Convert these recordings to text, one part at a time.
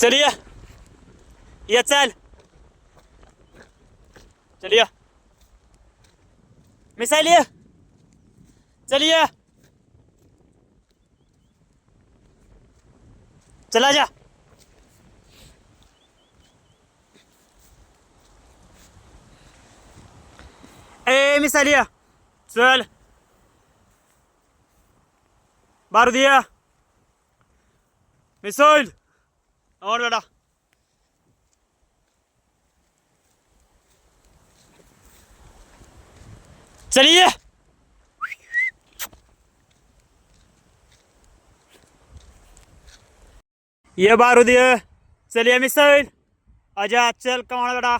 चल ये. चल. चल मिसाइल मिसाईल ये. चल चला जा. ए मिसाईल या. चल. बार दिया. मिसाईल और बेटा। चलिए। ये बारूद ये चलिए मिसाइल आजा चल कमाल बेटा।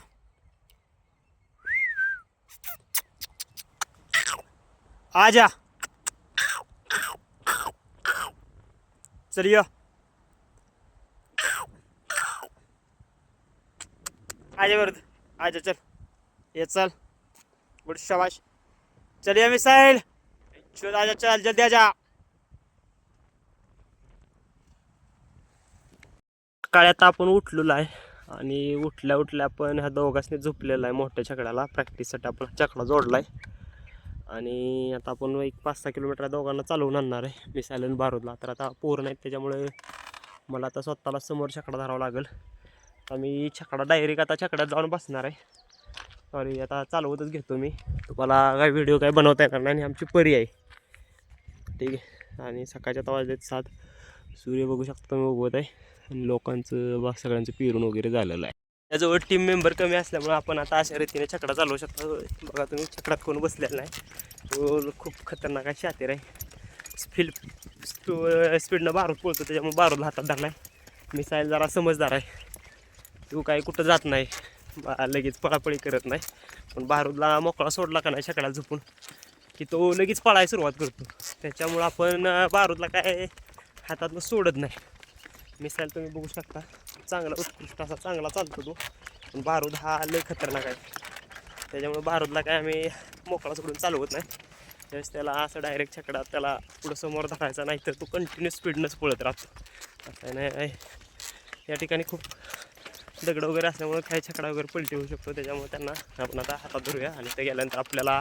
आजा। चलिए। आजा बरं आजा चल. ये चल. गुड शाबाश. चलिए मिसाइल. चल आजा चल. जल्दी आजा. काळ्यात आपण उठलेलो आहे आणि उठल्या उठल्या पण ह्या दोघांनी झोपलेला आहे मोठ्या छकड्याला. प्रॅक्टिससाठी आपण छकडा जोडला आहे आणि आता आपण एक पाच सहा किलोमीटर दोघांना चालवून आणणार आहे मिसाईल बारूदला. तर आता पूर्ण आहेत त्याच्यामुळे मला आता स्वतःला समोर छकडा धरावा लागेल. आम्ही छकडा डायरेक्ट आता छकड्यात जाऊन बसणार आहे. सॉरी आता चालवतच घेतो मी. तुम्हाला काय व्हिडिओ काय बनवता येणार नाही आणि आमची परी आहे. ठीक आहे. आणि सकाळच्या आता वाजलेत सात. सूर्य बघू शकता तुम्ही उगवत आहे. आणि लोकांचं बा सगळ्यांचं पिरून वगैरे झालेलं आहे. त्याजवळ टीम मेंबर कमी असल्यामुळे आपण आता अशा रीतीने छकडा चालवू शकतो. बघा तुम्ही छकडात कोण बसलेला नाही. तो खूप खतरनाक आहे शातीर आहे. स्पीड स्पीडनं बारूद पोळतो त्याच्यामुळे बारूद हातात धरला आहे मिसाईल जरा समजदार आहे. तो काही कुठं जात नाही. बा लगेच पळापळी करत नाही. पण बारूदला मोकळा सोडला का नाही छकडा झोपून. की तो लगेच पळायला सुरुवात करतो. त्याच्यामुळं आपण बारूदला काय हातातनं सोडत नाही. मिसाईल तुम्ही बघू शकता. चांगला उत्कृष्ट असा चांगला चालतो तो. पण बारूद हा लय खतरनाक आहे. त्याच्यामुळे बारूदला काय आम्ही मोकळा सोडून चालवत नाही. त्यावेळेस त्याला असं डायरेक्ट छकडा त्याला पुढं समोर धरायचा नाही तर तो कंटिन्यू स्पीडनंच पळत राहतो. असं नाही या ठिकाणी खूप दगड वगैरे असल्यामुळे काही छकडा वगैरे पलटी होऊ शकतो त्याच्यामुळे त्यांना आपण आता हातात धरूया आणि ते गेल्यानंतर आपल्याला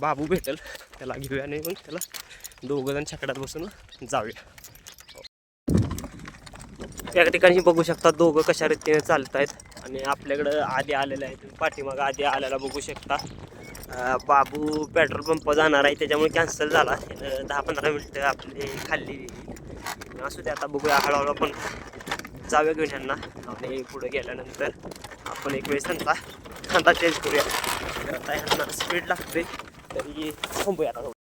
बाबू भेटेल त्याला घेऊया आणि मग त्याला दोघं जण छकड्यात बसून जाऊया. या ठिकाणी बघू शकता दोघं कशा रीतीने चालत आहेत आणि आपल्याकडं आधी आलेलं आहे तुम्ही पाठीमागं आधी आलेला बघू शकता. बाबू पेट्रोल पंप जाणार आहे त्याच्यामुळे कॅन्सल झाला. दहा पंधरा मिनटं आपली खाल्ली. असू दे आता बघूया हळूहळू पण जाऊया घेऊन यांना. आणि पुढे गेल्यानंतर आपण एक वेळेस त्यांचा खांदा चेंज करूया. तर आता ह्यांना स्पीड लागते तरी थांबूया आता.